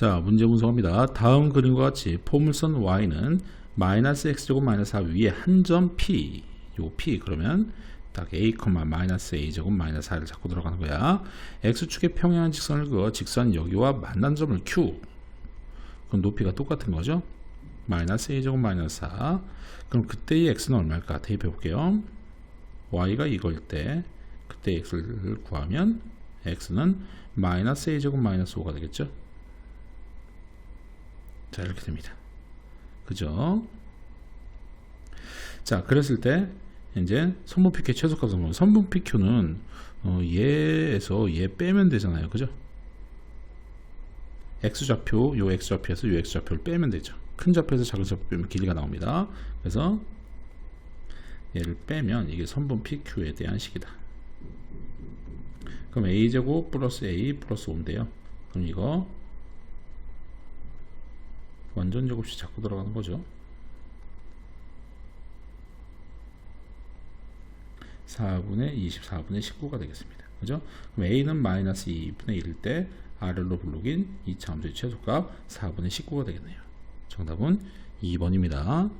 자, 문제 분석합니다. 다음 그림과 같이 포물선 y는 마이너스 x제곱 마이너스 4 위에 한 점 p, 요 p 그러면 딱 a, 마이너스 a제곱 마이너스 4를 잡고 들어가는 거야. x축의 평행한 직선을 그어 직선 여기와 만난 점을 q. 그럼 높이가 똑같은 거죠. 마이너스 a제곱 마이너스 4. 그럼 그때의 x는 얼마일까? 대입해 볼게요. y가 이걸 때 그때 x를 구하면 x는 마이너스 a제곱 마이너스 5가 되겠죠. 자 이렇게 됩니다. 그죠? 자 그랬을 때 이제 선분 PQ 최소값을 보면 선분 PQ는 어, 얘에서 얘 빼면 되잖아요. 그죠? X좌표, 요 X좌표에서 요 X좌표를 빼면 되죠. 큰 좌표에서 작은 좌표 빼면 길이가 나옵니다. 그래서 얘를 빼면 이게 선분 PQ에 대한 식이다. 그럼 A제곱 플러스 A 플러스 5인데요. 그럼 이거 완전 제곱식 자꾸 들어가는 거죠. 4분의 24분의 19가 되겠습니다. 그죠? 그럼 A는 마이너스 2분의 1일 때 R로 불룩인 이 참수의 최소값 4분의 19가 되겠네요. 정답은 2번입니다.